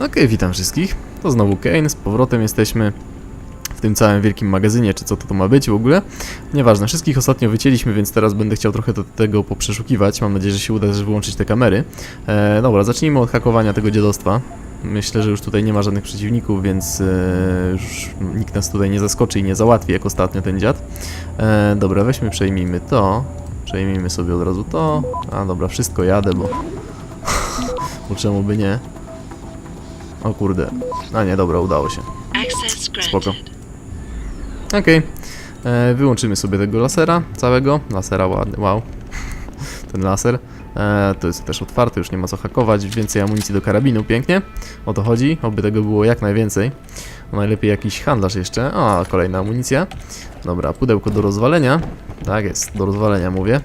Okej, witam wszystkich. To znowu Kane, z powrotem jesteśmy w tym całym wielkim magazynie, czy co to, to ma być w ogóle. Nieważne, wszystkich ostatnio wycięliśmy, więc teraz będę chciał trochę do tego poprzeszukiwać. Mam nadzieję, że się uda też wyłączyć te kamery. E, dobra, zacznijmy od hakowania tego dziadostwa. Myślę, że już tutaj nie ma żadnych przeciwników, więc e, już nikt nas tutaj nie zaskoczy i nie załatwi, jak ostatnio ten dziad. E, dobra, weźmy, przejmijmy to. Przejmijmy sobie od razu to. A dobra, wszystko jadę, bo... bo czemu by nie? O kurde. A nie, dobra, udało się. Spoko. Okej. E, Wyłączymy sobie tego lasera całego. Lasera ładny, wow. Ten laser. E, to jest też otwarty, już nie ma co hakować. Więcej amunicji do karabinu, pięknie. O to chodzi, oby tego było jak najwięcej. No najlepiej jakiś handlarz jeszcze. O, kolejna amunicja. Dobra, pudełko do rozwalenia. Tak jest, do rozwalenia mówię.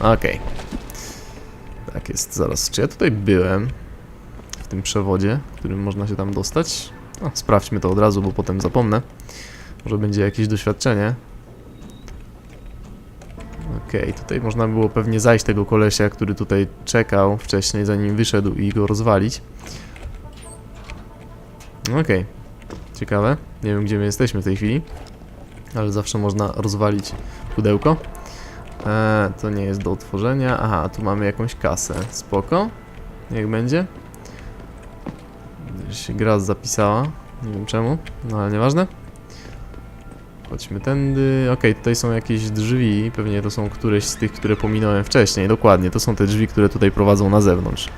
Okej. Tak jest, zaraz. Czy ja tutaj byłem? W tym przewodzie, którym można się tam dostać? No, sprawdźmy to od razu, bo potem zapomnę. Może będzie jakieś doświadczenie. Okej, tutaj można było pewnie zajść tego kolesia, który tutaj czekał wcześniej, zanim wyszedł i go rozwalić. Okej, ciekawe. Nie wiem, gdzie my jesteśmy w tej chwili, ale zawsze można rozwalić pudełko. Eee, to nie jest do otworzenia. Aha, tu mamy jakąś kasę. Spoko. Niech będzie. Gdzieś się gra zapisała. Nie wiem czemu, no ale nieważne. Chodźmy tędy. Okej, tutaj są jakieś drzwi. Pewnie to są któreś z tych, które pominąłem wcześniej. Dokładnie, to są te drzwi, które tutaj prowadzą na zewnątrz.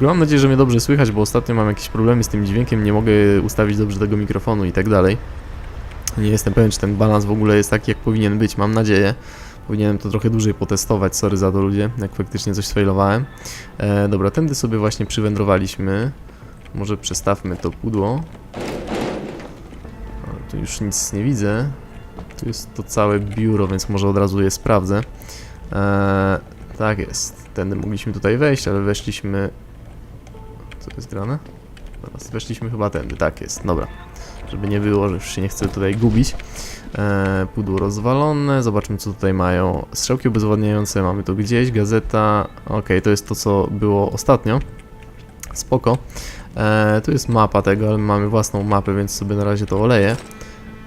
Mam nadzieję, że mnie dobrze słychać, bo ostatnio mam jakieś problemy z tym dźwiękiem. Nie mogę ustawić dobrze tego mikrofonu i tak dalej. Nie jestem pewien, czy ten balans w ogóle jest taki, jak powinien być. Mam nadzieję. Powinienem to trochę dłużej potestować. Sorry za to, ludzie, jak faktycznie coś sfailowałem. E, dobra, tędy sobie właśnie przywędrowaliśmy. Może przestawmy to pudło. O, tu już nic nie widzę. Tu jest to całe biuro, więc może od razu je sprawdzę. Eee, tak jest. Tędy mogliśmy tutaj wejść, ale weszliśmy... Co jest grane? Teraz weszliśmy chyba tędy, tak jest, dobra. Żeby nie było, że już się nie chcę tutaj gubić. Eee, pudło rozwalone, zobaczmy co tutaj mają. Strzałki obezwładniające mamy to gdzieś, gazeta... Okej, to jest to co było ostatnio. Spoko. Eee, tu jest mapa tego, ale mamy własną mapę, więc sobie na razie to oleję.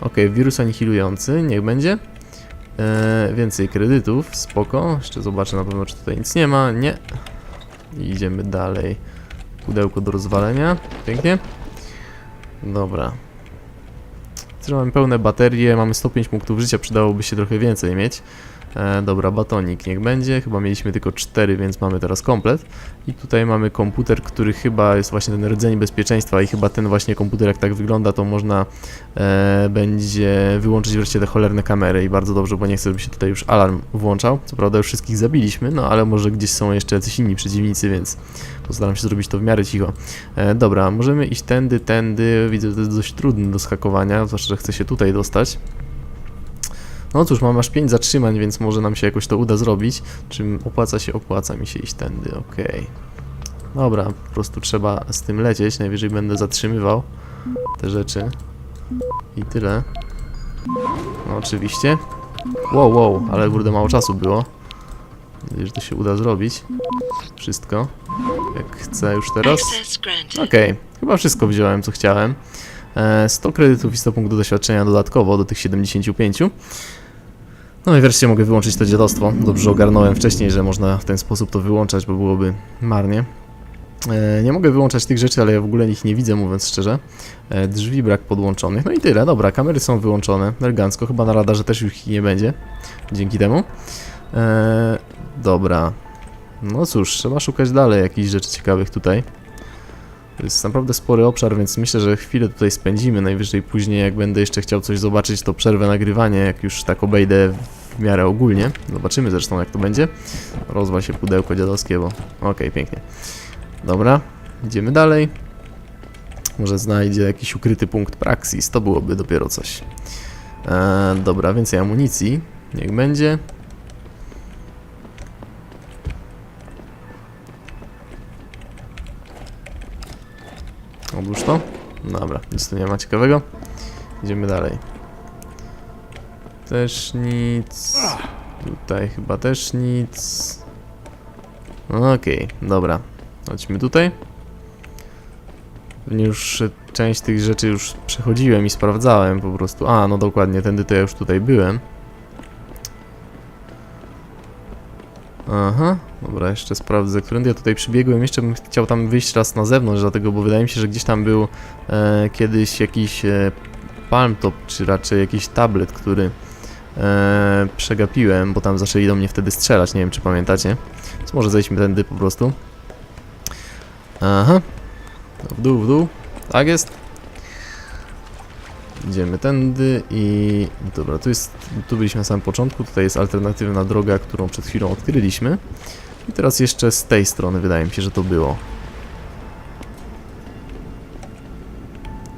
Ok, wirus anihilujący, niech będzie. Eee, więcej kredytów, spoko. Jeszcze zobaczę na pewno, czy tutaj nic nie ma. Nie. Idziemy dalej. Pudełko do rozwalenia. Pięknie. Dobra. Mamy pełne baterie, mamy 105 punktów życia, przydałoby się trochę więcej mieć. E, dobra, batonik niech będzie. Chyba mieliśmy tylko 4, więc mamy teraz komplet. I tutaj mamy komputer, który chyba jest właśnie ten rdzeń bezpieczeństwa i chyba ten właśnie komputer jak tak wygląda, to można e, będzie wyłączyć wreszcie te cholerne kamery i bardzo dobrze, bo nie chcę, żeby się tutaj już alarm włączał. Co prawda już wszystkich zabiliśmy, no ale może gdzieś są jeszcze jacyś inni przeciwnicy, więc postaram się zrobić to w miarę cicho. E, dobra, możemy iść tędy, tędy. Widzę, że to jest dość trudne do skakowania, zwłaszcza, że chcę się tutaj dostać. No cóż, mam aż 5 zatrzymań, więc może nam się jakoś to uda zrobić. Czym opłaca się, opłaca mi się iść tędy, okej. Dobra, po prostu trzeba z tym lecieć, najwyżej będę zatrzymywał te rzeczy. I tyle. No oczywiście. Wow, wow, ale kurde mało czasu było. Nadzieję, że to się uda zrobić. Wszystko. Jak chcę już teraz. Okej, chyba wszystko wziąłem, co chciałem. E, 100 kredytów i 100 punktów doświadczenia dodatkowo do tych 75. No i wreszcie mogę wyłączyć to dziadostwo. Dobrze ogarnąłem wcześniej, że można w ten sposób to wyłączać, bo byłoby marnie. E, nie mogę wyłączać tych rzeczy, ale ja w ogóle ich nie widzę, mówiąc szczerze. E, drzwi brak podłączonych. No i tyle, dobra, kamery są wyłączone. Elegancko, chyba na radarze też już ich nie będzie. Dzięki temu. E, dobra. No cóż, trzeba szukać dalej jakichś rzeczy ciekawych tutaj. To jest naprawdę spory obszar, więc myślę, że chwilę tutaj spędzimy. Najwyżej później, jak będę jeszcze chciał coś zobaczyć, to przerwę nagrywanie, jak już tak obejdę w miarę ogólnie. Zobaczymy zresztą, jak to będzie. Rozwal się pudełko dziadowskie, bo... Okej, pięknie. Dobra, idziemy dalej. Może znajdzie jakiś ukryty punkt Praxis, to byłoby dopiero coś. Eee, dobra, więcej amunicji. Niech będzie. Odłóż to. Dobra, nic tu nie ma ciekawego. Idziemy dalej. Też nic. Tutaj chyba też nic. Okej, dobra. Chodźmy tutaj. Już część tych rzeczy już przechodziłem i sprawdzałem po prostu. A, no dokładnie, tędy to ja już tutaj byłem. Aha, dobra, jeszcze sprawdzę, którędy ja tutaj przybiegłem. Jeszcze bym chciał tam wyjść raz na zewnątrz, dlatego, bo wydaje mi się, że gdzieś tam był e, kiedyś jakiś e, palm top, czy raczej jakiś tablet, który e, przegapiłem, bo tam zaczęli do mnie wtedy strzelać, nie wiem czy pamiętacie. Więc może zejdźmy tędy po prostu. Aha. W dół, w dół. Tak jest. Idziemy tędy i... Dobra, tu jest... Tu byliśmy na samym początku, tutaj jest alternatywna droga, którą przed chwilą odkryliśmy. I teraz jeszcze z tej strony wydaje mi się, że to było.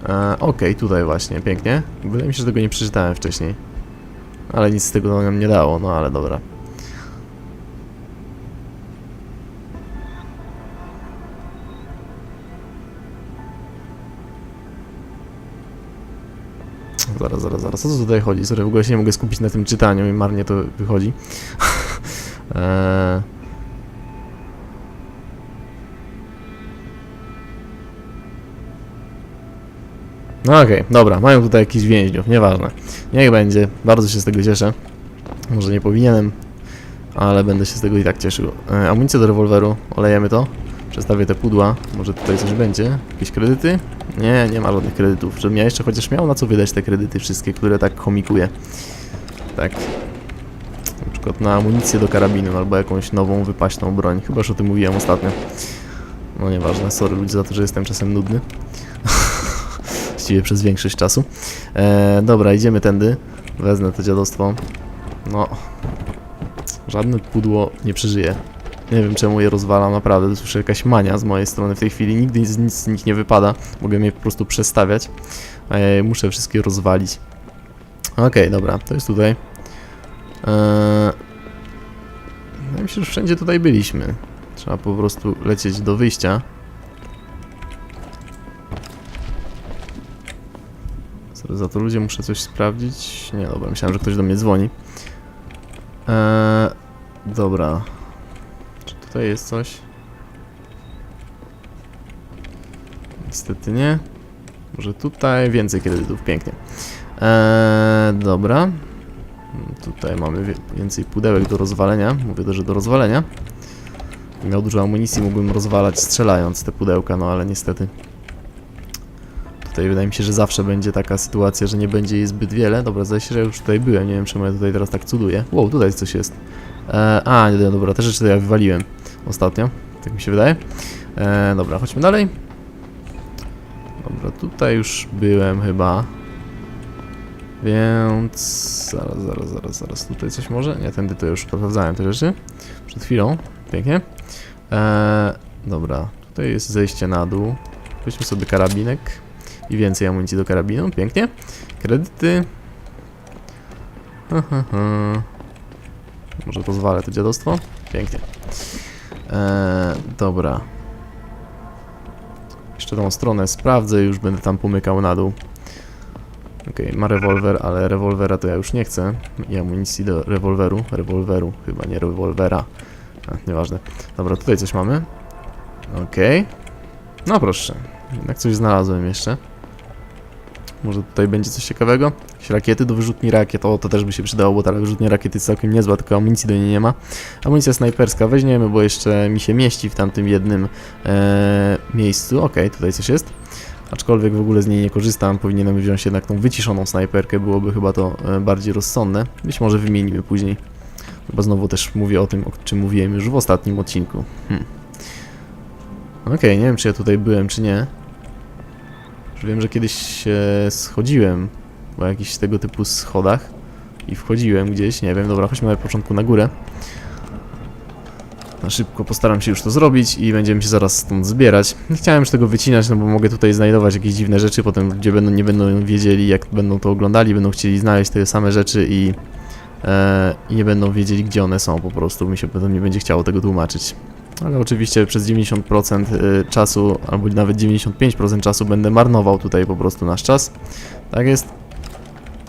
E, Okej, tutaj właśnie, pięknie. Wydaje mi się, że tego nie przeczytałem wcześniej. Ale nic z tego nam nie dało, no ale dobra. Zaraz, zaraz, zaraz. Co tutaj chodzi? Sorry, w ogóle się nie mogę skupić na tym czytaniu i marnie to wychodzi. eee... No okej, dobra, mają tutaj jakichś więźniów, nieważne. Niech będzie, bardzo się z tego cieszę. Może nie powinienem, ale będę się z tego i tak cieszył. E, amunicję do rewolweru, olejemy to. Przestawię te pudła, może tutaj coś będzie. Jakieś kredyty? Nie, nie ma żadnych kredytów. Żebym ja jeszcze chociaż miał na co wydać te kredyty wszystkie, które tak chomikuję. Tak. Na przykład na amunicję do karabinu albo jakąś nową, wypaśną broń. Chyba już o tym mówiłem ostatnio. No nieważne, sorry ludzie za to, że jestem czasem nudny. Właściwie przez większość czasu. E, dobra, idziemy tędy. Wezmę to dziadostwo. No. Żadne pudło nie przeżyje. Nie wiem czemu je rozwalam, naprawdę. To już jakaś mania z mojej strony w tej chwili. Nigdy nic, nic z nich nie wypada. Mogę je po prostu przestawiać. Ja je muszę wszystkie rozwalić. Okej, dobra, to jest tutaj. Eee... Mi się, że wszędzie tutaj byliśmy. Trzeba po prostu lecieć do wyjścia. Za to ludzie, muszę coś sprawdzić. Nie, dobra, myślałem, że ktoś do mnie dzwoni. Eee, dobra. Czy tutaj jest coś? Niestety nie. Może tutaj więcej kredytów, pięknie. Eee, dobra. Tutaj mamy więcej pudełek do rozwalenia. Mówię też, że do rozwalenia. Miał dużo amunicji, mógłbym rozwalać strzelając te pudełka, no ale niestety. Tutaj wydaje mi się, że zawsze będzie taka sytuacja, że nie będzie jej zbyt wiele. Dobra, zdaje się, że już tutaj byłem. Nie wiem, czemu ja tutaj teraz tak cuduję. Wow, tutaj coś jest. E, a, nie, dobra, te rzeczy to ja wywaliłem ostatnio. Tak mi się wydaje. E, dobra, chodźmy dalej. Dobra, tutaj już byłem chyba. Więc... Zaraz, zaraz, zaraz, zaraz. Tutaj coś może? Nie, tędy to już sprawdzałem te rzeczy. Przed chwilą. Pięknie. E, dobra, tutaj jest zejście na dół. Weźmy sobie karabinek. I więcej amunicji do karabinu. Pięknie. Kredyty. Ha, ha, ha. Może pozwolę to dziadostwo? Pięknie. Eee, dobra. Jeszcze tą stronę sprawdzę, już będę tam pomykał na dół. Okej, ma rewolwer, ale rewolwera to ja już nie chcę. I amunicji do rewolweru. Rewolweru, chyba nie rewolwera. A, nieważne. Dobra, tutaj coś mamy. Okej. No proszę. Jednak coś znalazłem jeszcze. Może tutaj będzie coś ciekawego? Jakieś rakiety do wyrzutni rakiet. O, to też by się przydało, bo ta wyrzutnia rakiet jest całkiem niezła, tylko amunicji do niej nie ma. Amunicja snajperska weźmiemy, bo jeszcze mi się mieści w tamtym jednym e, miejscu. Okej, tutaj coś jest. Aczkolwiek w ogóle z niej nie korzystam, powinienem wziąć jednak tą wyciszoną snajperkę, byłoby chyba to e, bardziej rozsądne. Być może wymienimy później. Chyba znowu też mówię o tym, o czym mówiłem już w ostatnim odcinku. Hmm. Okej, nie wiem czy ja tutaj byłem, czy nie. Już wiem, że kiedyś schodziłem po jakichś tego typu schodach i wchodziłem gdzieś, nie wiem, dobra, chodźmy na początku na górę. Na szybko postaram się już to zrobić i będziemy się zaraz stąd zbierać. Nie chciałem już tego wycinać, no bo mogę tutaj znajdować jakieś dziwne rzeczy, potem ludzie będą, nie będą wiedzieli, jak będą to oglądali, będą chcieli znaleźć te same rzeczy i, e, i nie będą wiedzieli, gdzie one są po prostu. Mi się potem nie będzie chciało tego tłumaczyć. Ale oczywiście przez 90% y, czasu, albo nawet 95% czasu będę marnował tutaj po prostu nasz czas. Tak jest.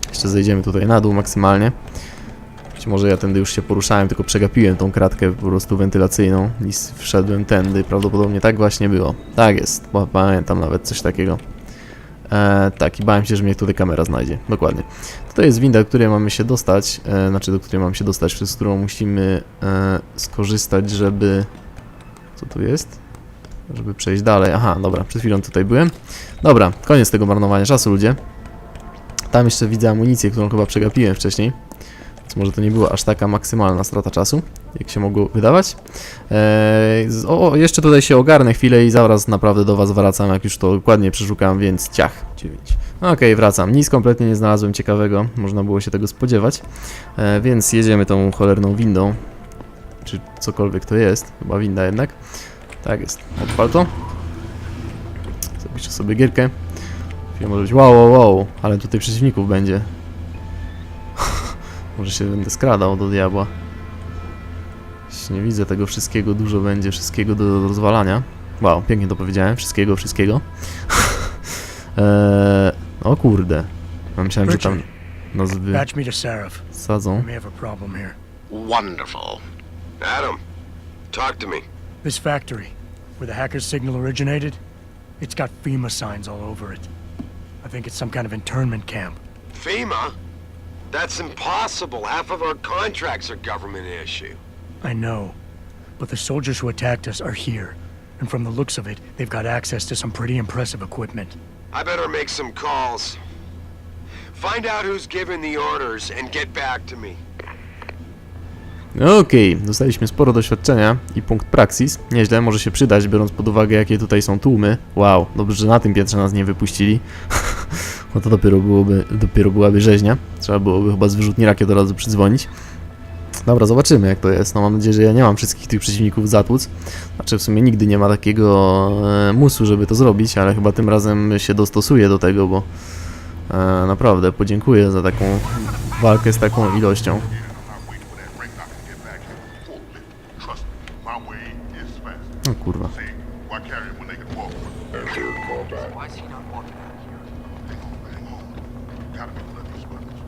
Jeszcze zejdziemy tutaj na dół maksymalnie. Być może ja tędy już się poruszałem, tylko przegapiłem tą kratkę po prostu wentylacyjną i wszedłem tędy. Prawdopodobnie tak właśnie było. Tak jest, pamiętam nawet coś takiego. E, tak, i bałem się, że mnie tutaj kamera znajdzie. Dokładnie. Tutaj jest winda, do której mamy się dostać, e, znaczy do której mamy się dostać, przez którą musimy e, skorzystać, żeby... Co tu jest? Żeby przejść dalej. Aha, dobra, przed chwilą tutaj byłem. Dobra, koniec tego marnowania czasu, ludzie. Tam jeszcze widzę amunicję, którą chyba przegapiłem wcześniej. Więc może to nie była aż taka maksymalna strata czasu, jak się mogło wydawać. Eee, o, jeszcze tutaj się ogarnę chwilę i zaraz naprawdę do Was wracam, jak już to dokładnie przeszukam, więc ciach, 9. Okej, wracam. Nic kompletnie nie znalazłem ciekawego, można było się tego spodziewać. E, więc jedziemy tą cholerną windą, czy cokolwiek to jest, chyba winda jednak. Tak jest, odpal to. Zapiszę sobie gierkę. Chwilę może być wow, wow, wow, ale tutaj przeciwników będzie. może się będę skradał do diabła. Nie widzę tego wszystkiego, dużo będzie wszystkiego do, do rozwalania. Wow, pięknie to powiedziałem, wszystkiego, wszystkiego. eee, o kurde. No, myślałem, że tam nas problem here. Wonderful. Adam, talk to me. This factory, where the hacker's signal originated, it's got FEMA signs all over it. I think it's some kind of internment camp. FEMA? That's impossible. Half of our contracts are government issue. I know. But the soldiers who attacked us are here. And from the looks of it, they've got access to some pretty impressive equipment. I better make some calls. Find out who's given the orders and get back to me. Okej, dostaliśmy sporo doświadczenia i punkt Praxis. Nieźle, może się przydać, biorąc pod uwagę, jakie tutaj są tłumy. Wow, dobrze, że na tym piętrze nas nie wypuścili. no to dopiero, byłoby, dopiero byłaby rzeźnia. Trzeba byłoby chyba z wyrzutni rakiet od razu przydzwonić. Dobra, zobaczymy jak to jest. No mam nadzieję, że ja nie mam wszystkich tych przeciwników zatłuc. Znaczy w sumie nigdy nie ma takiego e, musu, żeby to zrobić, ale chyba tym razem się dostosuję do tego, bo e, naprawdę podziękuję za taką walkę z taką ilością. These buttons.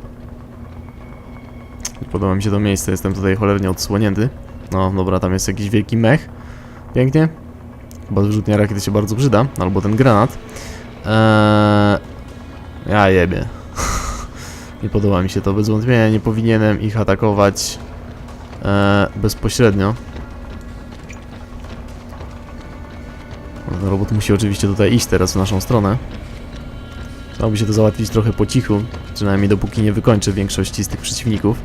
Podoba mi się to miejsce, jestem tutaj cholernie odsłonięty. No dobra, tam jest jakiś wielki mech. Pięknie. Chyba wyrzutnia rakiety się bardzo przyda, albo ten granat. Eee... Ja jebie. nie podoba mi się to, bez wątpienia nie powinienem ich atakować eee, bezpośrednio. No, robot musi oczywiście tutaj iść teraz w naszą stronę. Trzeba by się to załatwić trochę po cichu, przynajmniej dopóki nie wykończę większości z tych przeciwników.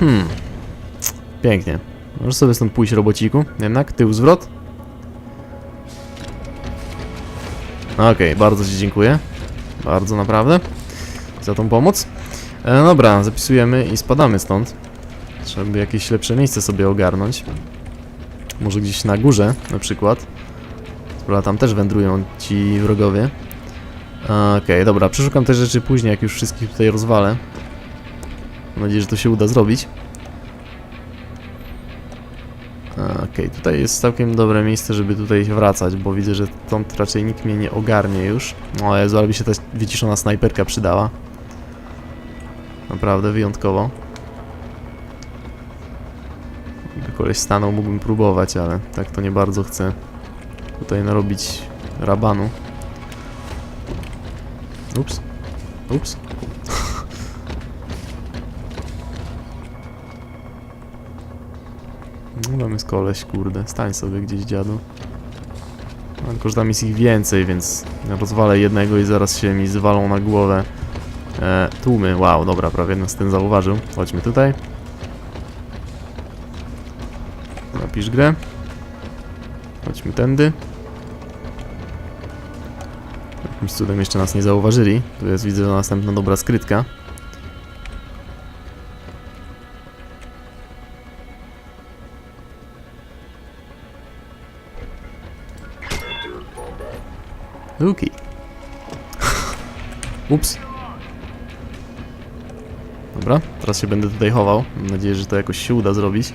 Hmm. Pięknie. Możesz sobie stąd pójść, robociku. Jednak, tył zwrot. Okej, bardzo Ci dziękuję. Bardzo naprawdę. Za tą pomoc. E, dobra, zapisujemy i spadamy stąd. Trzeba by jakieś lepsze miejsce sobie ogarnąć. Może gdzieś na górze, na przykład. Dobra, tam też wędrują ci wrogowie. Okej, dobra, przeszukam te rzeczy później, jak już wszystkich tutaj rozwalę. Mam nadzieję, że to się uda zrobić. Okej, tutaj jest całkiem dobre miejsce, żeby tutaj wracać, bo widzę, że stąd raczej nikt mnie nie ogarnie już. O Jezu, ale by się ta wyciszona snajperka przydała. Naprawdę wyjątkowo. Gdyby koleś stanął, mógłbym próbować, ale tak to nie bardzo chcę tutaj narobić rabanu. Ups. Ups. No tam jest koleś, kurde. Stań sobie gdzieś, dziadu. No, Tylko, że tam jest ich więcej, więc rozwalę jednego i zaraz się mi zwalą na głowę e, tłumy. Wow, dobra, prawie nas ten zauważył. Chodźmy tutaj. Napisz grę. Chodźmy tędy. Jakimś cudem jeszcze nas nie zauważyli. Tu jest, widzę, następna dobra skrytka. Luki. Ups. Dobra, teraz się będę tutaj chował. Mam nadzieję, że to jakoś się uda zrobić.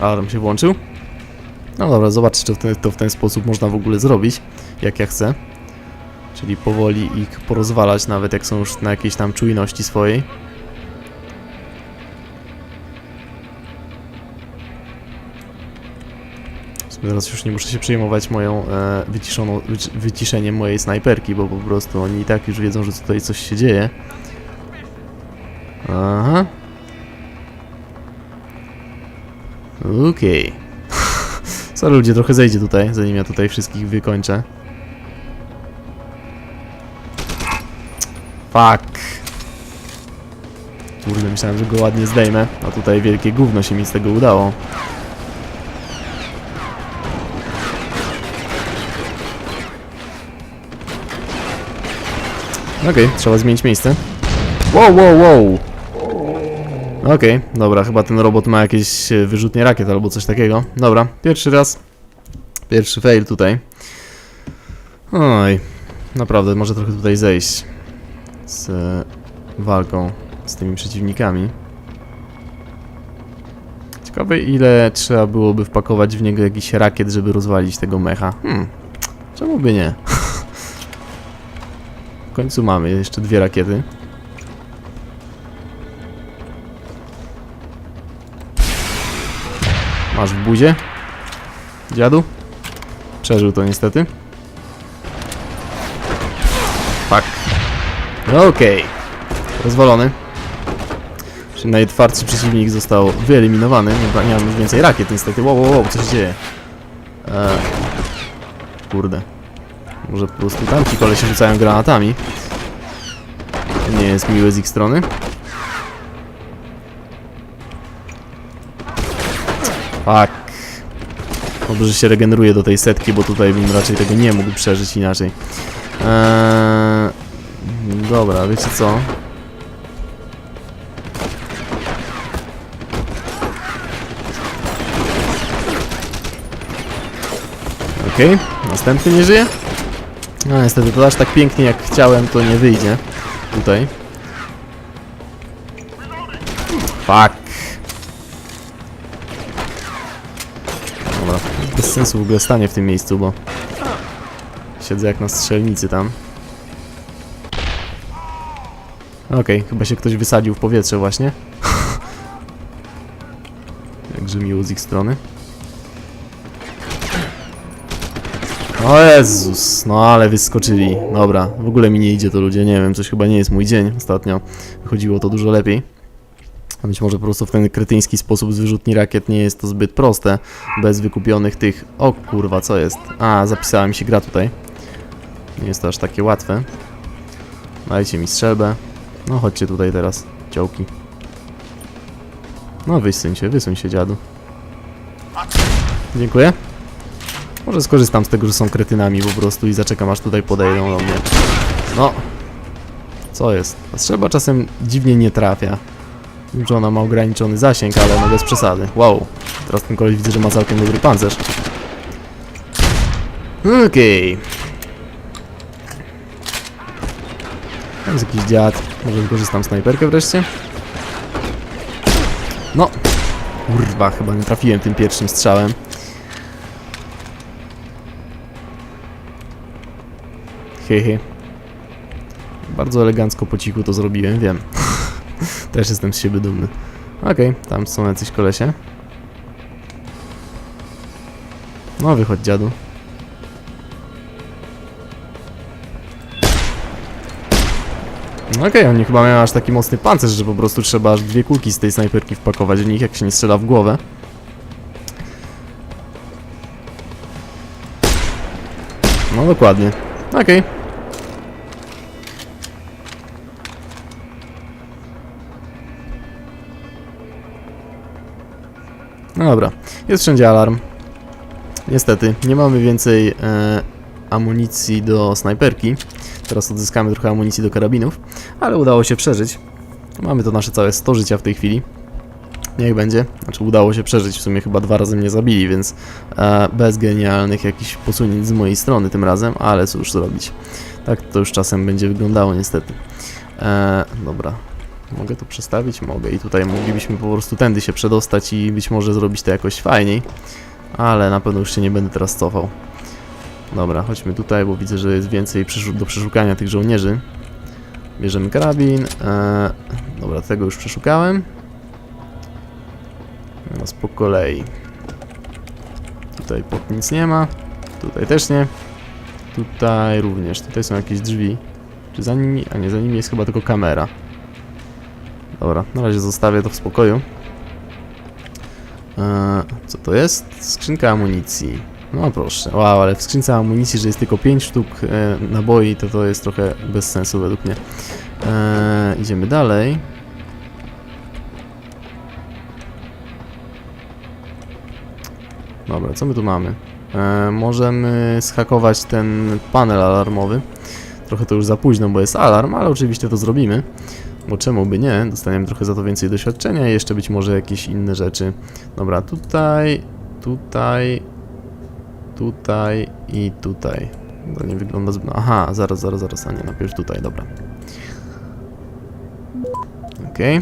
Alarm się włączył. No dobra, zobaczcie, czy to w ten sposób można w ogóle zrobić, jak ja chcę. Czyli powoli ich porozwalać, nawet jak są już na jakiejś tam czujności swojej. Teraz już nie muszę się przejmować moją e, wyciszoną, wyciszeniem mojej snajperki, bo po prostu oni i tak już wiedzą, że tutaj coś się dzieje. Aha. Okej. Okay. Sorry ludzie, trochę zejdzie tutaj, zanim ja tutaj wszystkich wykończę. Fuck. Kurde, myślałem, że go ładnie zdejmę, a tutaj wielkie gówno się mi z tego udało. Okej, trzeba zmienić miejsce. Wow, wow, wow! Okej, dobra, chyba ten robot ma jakieś e, wyrzutnie rakiet albo coś takiego. Dobra, pierwszy raz. Pierwszy fail tutaj. Oj, naprawdę, może trochę tutaj zejść z walką z tymi przeciwnikami. Ciekawe ile trzeba byłoby wpakować w niego jakiś rakiet, żeby rozwalić tego mecha. Hmm, czemu by nie? W końcu mamy jeszcze dwie rakiety. Masz w buzie? Dziadu? Przeżył to niestety. Fuck. Okej. Rozwalony. Czyli Najtwardszy przeciwnik został wyeliminowany. Nie, nie mam już więcej rakiet niestety. Wow, wow, wow, co się dzieje? Eee, kurde. Może po prostu tamci kole się rzucają granatami. To nie jest miłe z ich strony. Fuck. Dobrze, że się regeneruje do tej setki, bo tutaj bym raczej tego nie mógł przeżyć inaczej. Eee, dobra, wiecie co? Okej, następny nie żyje? No niestety, to aż tak pięknie jak chciałem, to nie wyjdzie. Tutaj. Fuck. Dobra, bez sensu w ogóle stanie w tym miejscu, bo siedzę jak na strzelnicy tam. Okej, chyba się ktoś wysadził w powietrze właśnie. Jakże miło z ich strony. O Jezus, no ale wyskoczyli. Dobra, w ogóle mi nie idzie to ludzie, nie wiem, coś chyba nie jest mój dzień. Ostatnio wychodziło to dużo lepiej. A Być może po prostu w ten kretyński sposób z wyrzutni rakiet nie jest to zbyt proste, bez wykupionych tych... O kurwa, co jest? A, zapisała mi się gra tutaj. Nie jest to aż takie łatwe. Dajcie mi strzelbę. No chodźcie tutaj teraz, ciołki. No wysuń się, wysuń się dziadu. Dziękuję. Może skorzystam z tego, że są kretynami po prostu i zaczekam aż tutaj podejdą do mnie. No. Co jest? Ta strzelba czasem dziwnie nie trafia. Wiem, że ona ma ograniczony zasięg, ale no bez przesady. Wow. Teraz ten koleś widzę, że ma całkiem dobry pancerz. Okej. Tam jest jakiś dziad. Może wykorzystam snajperkę wreszcie? No. Kurwa, chyba nie trafiłem tym pierwszym strzałem. Hehe. Bardzo elegancko po cichu to zrobiłem, wiem. Też jestem z siebie dumny. Okej, tam są jacyś kolesie. No wychodź dziadu. Okej, oni chyba mają aż taki mocny pancerz, że po prostu trzeba aż dwie kulki z tej snajperki wpakować w nich, jak się nie strzela w głowę. No dokładnie. Okej. No dobra, jest wszędzie alarm. Niestety, nie mamy więcej e, amunicji do snajperki. Teraz odzyskamy trochę amunicji do karabinów, ale udało się przeżyć. Mamy to nasze całe 100 życia w tej chwili. Niech będzie. Znaczy udało się przeżyć, w sumie chyba dwa razy mnie zabili, więc e, bez genialnych jakichś posunięć z mojej strony tym razem, ale cóż zrobić. Tak to już czasem będzie wyglądało niestety. E, dobra. Mogę to przestawić? Mogę. I tutaj moglibyśmy po prostu tędy się przedostać i być może zrobić to jakoś fajniej. Ale na pewno już się nie będę teraz cofał. Dobra, chodźmy tutaj, bo widzę, że jest więcej do przeszukania tych żołnierzy. Bierzemy karabin. E, dobra, tego już przeszukałem. Teraz po kolei. Tutaj pod nic nie ma. Tutaj też nie. Tutaj również. Tutaj są jakieś drzwi. Czy za nimi? A nie, za nimi jest chyba tylko kamera. Dobra, na razie zostawię to w spokoju. Eee, co to jest? Skrzynka amunicji. No proszę, wow, ale w skrzynce amunicji, że jest tylko 5 sztuk e, naboi, to to jest trochę bez sensu według mnie. Eee, idziemy dalej. Dobra, co my tu mamy? E, możemy schakować ten panel alarmowy. Trochę to już za późno, bo jest alarm, ale oczywiście to zrobimy. Bo czemu by nie? Dostaniemy trochę za to więcej doświadczenia i jeszcze być może jakieś inne rzeczy. Dobra, tutaj, tutaj, tutaj i tutaj. To nie wygląda zbyt... Aha, zaraz, zaraz, zaraz, a nie, najpierw tutaj, dobra. Okej.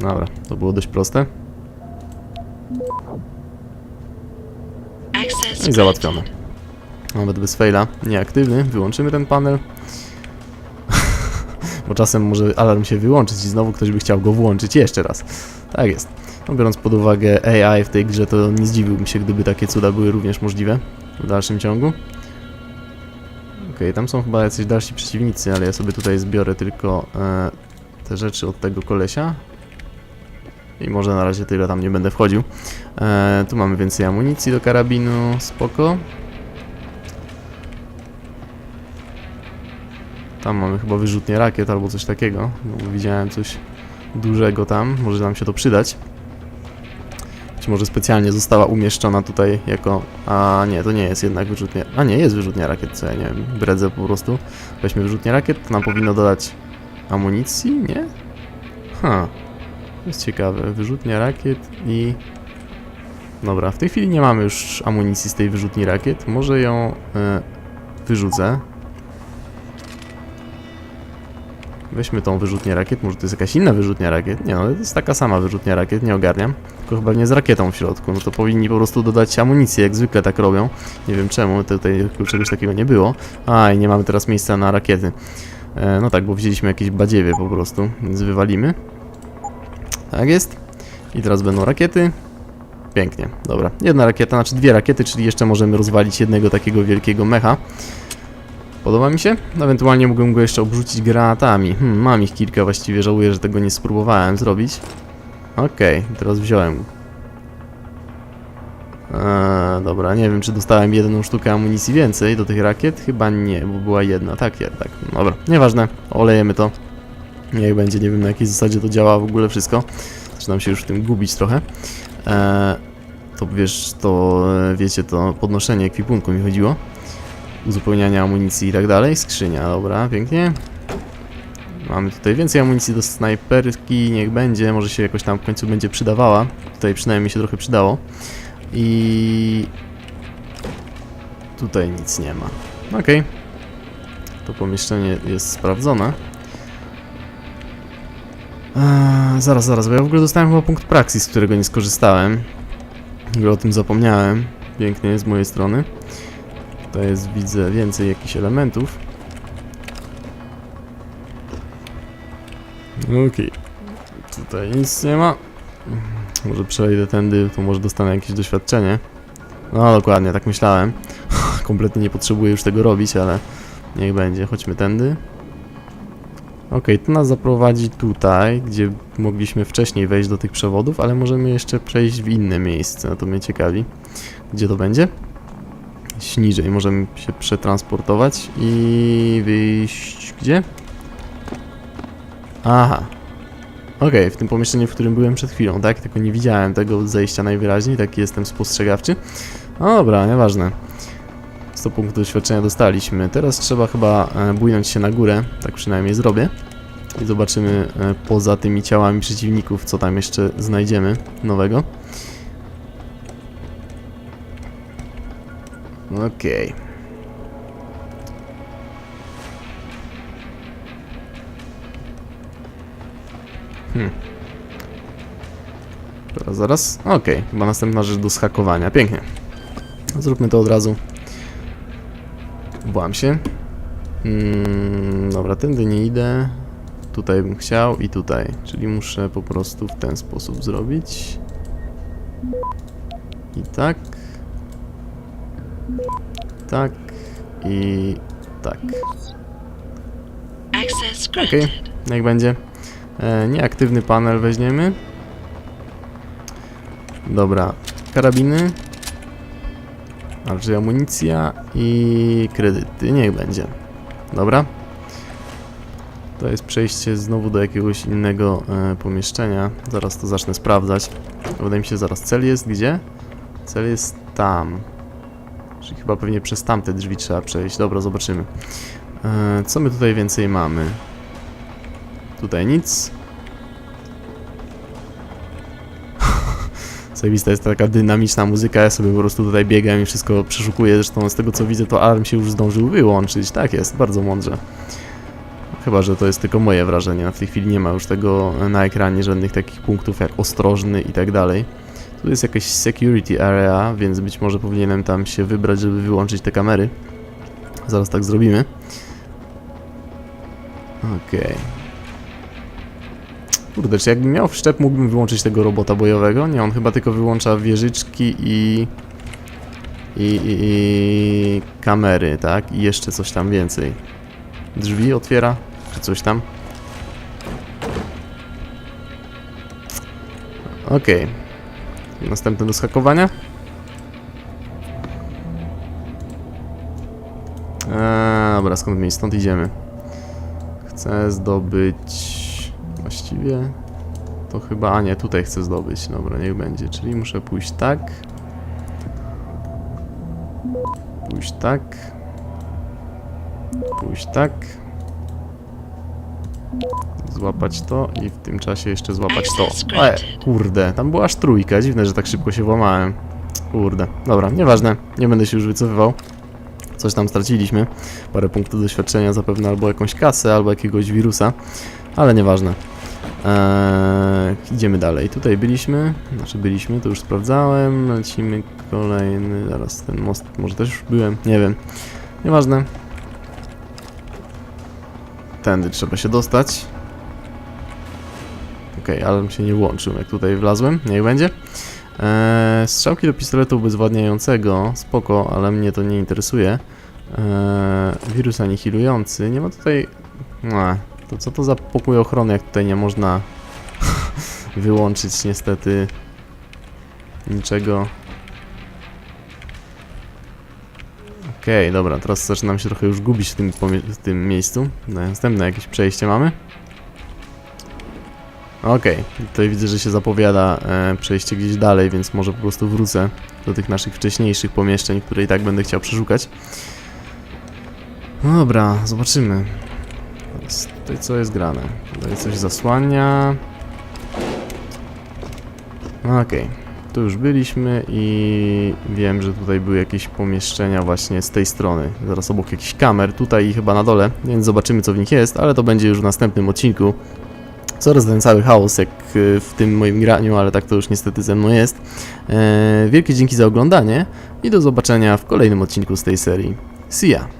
Dobra, to było dość proste. I załatwione. Nawet bez faila. Nieaktywny. Wyłączymy ten panel. Bo czasem może alarm się wyłączyć i znowu ktoś by chciał go włączyć jeszcze raz. Tak jest. Biorąc pod uwagę AI w tej grze, to nie zdziwiłbym się, gdyby takie cuda były również możliwe w dalszym ciągu. Okej, tam są chyba jacyś dalsi przeciwnicy, ale ja sobie tutaj zbiorę tylko e, te rzeczy od tego kolesia. I może na razie tyle tam nie będę wchodził. E, tu mamy więcej amunicji do karabinu, spoko. Tam mamy chyba wyrzutnie rakiet albo coś takiego. No, widziałem coś dużego tam, może nam się to przydać. Może specjalnie została umieszczona tutaj jako... A nie, to nie jest jednak wyrzutnia... A nie, jest wyrzutnia rakiet, co ja nie wiem, bredzę po prostu. Weźmy wyrzutnię rakiet, to nam powinno dodać amunicji, nie? Ha, to jest ciekawe. Wyrzutnia rakiet i... Dobra, w tej chwili nie mamy już amunicji z tej wyrzutni rakiet. Może ją e, wyrzucę. Weźmy tą wyrzutnię rakiet, może to jest jakaś inna wyrzutnia rakiet? Nie no, to jest taka sama wyrzutnia rakiet, nie ogarniam. Tylko chyba nie z rakietą w środku, no to powinni po prostu dodać amunicję, jak zwykle tak robią. Nie wiem czemu, tutaj czegoś takiego nie było. A, i nie mamy teraz miejsca na rakiety. E, no tak, bo wzięliśmy jakieś badziewie po prostu, więc wywalimy. Tak jest. I teraz będą rakiety. Pięknie, dobra. Jedna rakieta, znaczy dwie rakiety, czyli jeszcze możemy rozwalić jednego takiego wielkiego mecha. Podoba mi się? Ewentualnie mógłbym go jeszcze obrzucić granatami. Hmm, mam ich kilka, właściwie żałuję, że tego nie spróbowałem zrobić. Okej, teraz wziąłem. Eee, dobra, nie wiem, czy dostałem jedną sztukę amunicji więcej do tych rakiet. Chyba nie, bo była jedna. Tak, jednak. Dobra, nieważne. Olejemy to. Niech będzie, nie wiem na jakiej zasadzie to działa w ogóle wszystko. Zaczynam się już w tym gubić trochę. Eee, to wiesz, to wiecie, to podnoszenie ekwipunku mi chodziło uzupełniania amunicji i tak dalej. Skrzynia, dobra, pięknie. Mamy tutaj więcej amunicji do snajperki, niech będzie, może się jakoś tam w końcu będzie przydawała. Tutaj przynajmniej się trochę przydało. I... Tutaj nic nie ma. Okej. To pomieszczenie jest sprawdzone. Eee, zaraz, zaraz, bo ja w ogóle dostałem chyba punkt praxis, z którego nie skorzystałem. W ogóle o tym zapomniałem. Pięknie z mojej strony. Tutaj jest, widzę, więcej jakichś elementów. Okej. Tutaj nic nie ma. Może przejdę tędy, to może dostanę jakieś doświadczenie. No dokładnie, tak myślałem. Kompletnie nie potrzebuję już tego robić, ale niech będzie. Chodźmy tędy. Okej, to nas zaprowadzi tutaj, gdzie mogliśmy wcześniej wejść do tych przewodów, ale możemy jeszcze przejść w inne miejsce. No to mnie ciekawi. Gdzie to będzie? Gdzieś możemy się przetransportować i wyjść gdzie? Aha. Okej, w tym pomieszczeniu, w którym byłem przed chwilą, tak? Tylko nie widziałem tego zejścia najwyraźniej, taki jestem spostrzegawczy. No dobra, nieważne. 100 punktów doświadczenia dostaliśmy. Teraz trzeba chyba e, bujnąć się na górę, tak przynajmniej zrobię. I zobaczymy e, poza tymi ciałami przeciwników, co tam jeszcze znajdziemy nowego. Okej. Hmm. Zaraz, zaraz. Okej, chyba następna rzecz do schakowania. Pięknie. Zróbmy to od razu. Włam się. Mm, dobra, tędy nie idę. tutaj bym chciał i tutaj. Czyli muszę po prostu w ten sposób zrobić. I tak. Tak. I tak. Okej, granted. niech będzie. E, nieaktywny panel weźmiemy. Dobra, karabiny. Raczej amunicja i kredyty, niech będzie. Dobra. To jest przejście znowu do jakiegoś innego e, pomieszczenia. Zaraz to zacznę sprawdzać. Wydaje mi się, zaraz cel jest gdzie? Cel jest tam. Czyli chyba pewnie przez tamte drzwi trzeba przejść. Dobra, zobaczymy. E, co my tutaj więcej mamy? Tutaj nic. Zajebista jest taka dynamiczna muzyka, ja sobie po prostu tutaj biegam i wszystko przeszukuję, zresztą z tego co widzę to alarm się już zdążył wyłączyć, tak jest, bardzo mądrze. Chyba, że to jest tylko moje wrażenie, a w tej chwili nie ma już tego na ekranie żadnych takich punktów jak ostrożny i tak dalej. Tu jest jakaś security area, więc być może powinienem tam się wybrać, żeby wyłączyć te kamery. Zaraz tak zrobimy. Okej. Kurde, czy jakbym miał wszczep, mógłbym wyłączyć tego robota bojowego? Nie, on chyba tylko wyłącza wieżyczki i... I, i, i kamery, tak? I jeszcze coś tam więcej. Drzwi otwiera? Czy coś tam? Okej. Następne do skakowania. Eee, dobra, skąd mi? Stąd idziemy. Chcę zdobyć... Właściwie... To chyba... A nie, tutaj chcę zdobyć. Dobra, niech będzie. Czyli muszę pójść tak. Pójść tak. Pójść tak. Złapać to i w tym czasie jeszcze złapać to. E, kurde, tam była aż trójka. Dziwne, że tak szybko się włamałem. Kurde. Dobra, nieważne. Nie będę się już wycofywał. Coś tam straciliśmy. Parę punktów doświadczenia zapewne, albo jakąś kasę, albo jakiegoś wirusa. Ale nieważne. Eee, idziemy dalej. Tutaj byliśmy. Znaczy byliśmy, to już sprawdzałem. Lecimy kolejny. Zaraz ten most. Może też już byłem. Nie wiem. Nieważne. Tędy trzeba się dostać. Okej, alarm się nie włączył, jak tutaj wlazłem. Niech będzie. Eee, strzałki do pistoletu ubezwładniającego. Spoko, ale mnie to nie interesuje. Eee, wirus anihilujący. Nie ma tutaj... No, to co to za pokój ochrony, jak tutaj nie można wyłączyć niestety niczego. Okej, dobra, teraz zaczynam się trochę już gubić w tym, w tym miejscu. Następne jakieś przejście mamy. Okej, tutaj widzę, że się zapowiada e, przejście gdzieś dalej, więc może po prostu wrócę do tych naszych wcześniejszych pomieszczeń, które i tak będę chciał przeszukać. No dobra, zobaczymy. Teraz tutaj co jest grane? Tutaj coś zasłania. Okej, tu już byliśmy i wiem, że tutaj były jakieś pomieszczenia właśnie z tej strony. Zaraz obok jakichś kamer, tutaj i chyba na dole, więc zobaczymy co w nich jest, ale to będzie już w następnym odcinku. Coraz ten cały chaos jak y, w tym moim graniu, ale tak to już niestety ze mną jest. Eee, wielkie dzięki za oglądanie i do zobaczenia w kolejnym odcinku z tej serii. See ya!